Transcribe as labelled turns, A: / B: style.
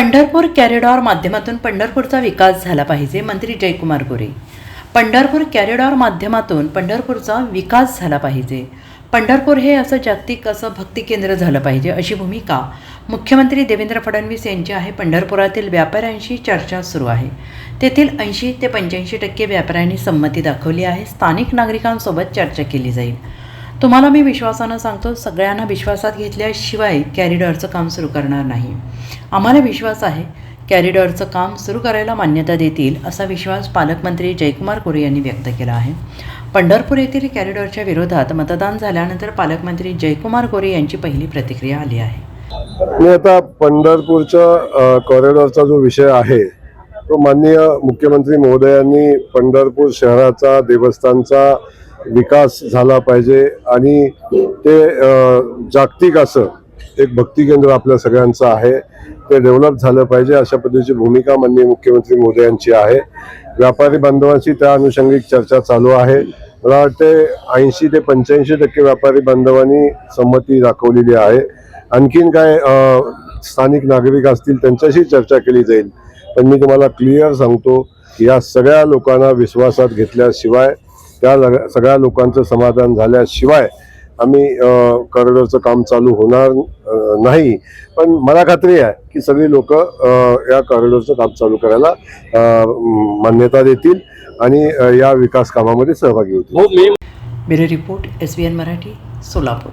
A: Pandharpur corridor माध्यमातून पंढरपूरचा विकास झाला पाहिजे मंत्री जयकुमार गोरे. पंढरपूर कॅरिडॉर माध्यमातून पंढरपूरचा विकास झाला पाहिजे. पंढरपूर हे असं जागतिक असं भक्ती केंद्र झालं पाहिजे अशी भूमिका मुख्यमंत्री देवेंद्र फडणवीस यांची आहे. पंढरपुरातील व्यापाऱ्यांशी चर्चा सुरू आहे. तेथील ऐंशी ते पंच्याऐंशी टक्के व्यापाऱ्यांनी संमती दाखवली आहे. स्थानिक नागरिकांसोबत चर्चा केली जाईल. तुम्हाला मी विश्वासानं सांगतो सगळ्यांना विश्वासात घेतल्याशिवाय कॅरिडॉरचं काम सुरू करणार नाही. आम्हाला विश्वास आहे कॅरिडॉरचं काम सुरू करायला मान्यता देतील असा विश्वास पालकमंत्री जयकुमार कोरे यांनी व्यक्त केला आहे. पंढरपूर येथील कॅरिडॉरच्या विरोधात मतदान झाल्यानंतर पालकमंत्री जयकुमार कोरे यांची पहिली प्रतिक्रिया आली आहे.
B: मी आता पंढरपूरच्या कॉरिडॉरचा जो विषय आहे तो माननीय मुख्यमंत्री महोदयांनी पंढरपूर शहराचा देवस्थानचा विकास झाला पाहिजे आणि ते जागतिक असं एक भक्ती केंद्र आपल्या सगळ्यांचं आहे. ते डेव्हलप झालं पाहिजे अशा पद्धतीची भूमिका माननीय मुख्यमंत्री मोदयांची आहे. व्यापारी बांधवांशी त्या अनुषंगिक चर्चा चालू आहे. मला वाटते ऐंशी ते पंच्याऐंशी टक्के व्यापारी बांधवांनी संमती दाखवलेली आहे. आणखीन काय स्थानिक नागरिक असतील त्यांच्याशी चर्चा केली जाईल. पण मी तुम्हाला क्लिअर सांगतो या सगळ्या लोकांना विश्वासात घेतल्याशिवाय त्या सगळ्या लोकांचं समाधान झाल्याशिवाय आम्ही कॉरिडॉरचं काम चालू होणार नाही. पण मला खात्री आहे की सगळी लोक या कॉरिडॉरचं काम चालू करायला मान्यता देतील आणि या विकास कामामध्ये सहभागी होतील.
A: Bureau report S B N Marathi Solapur.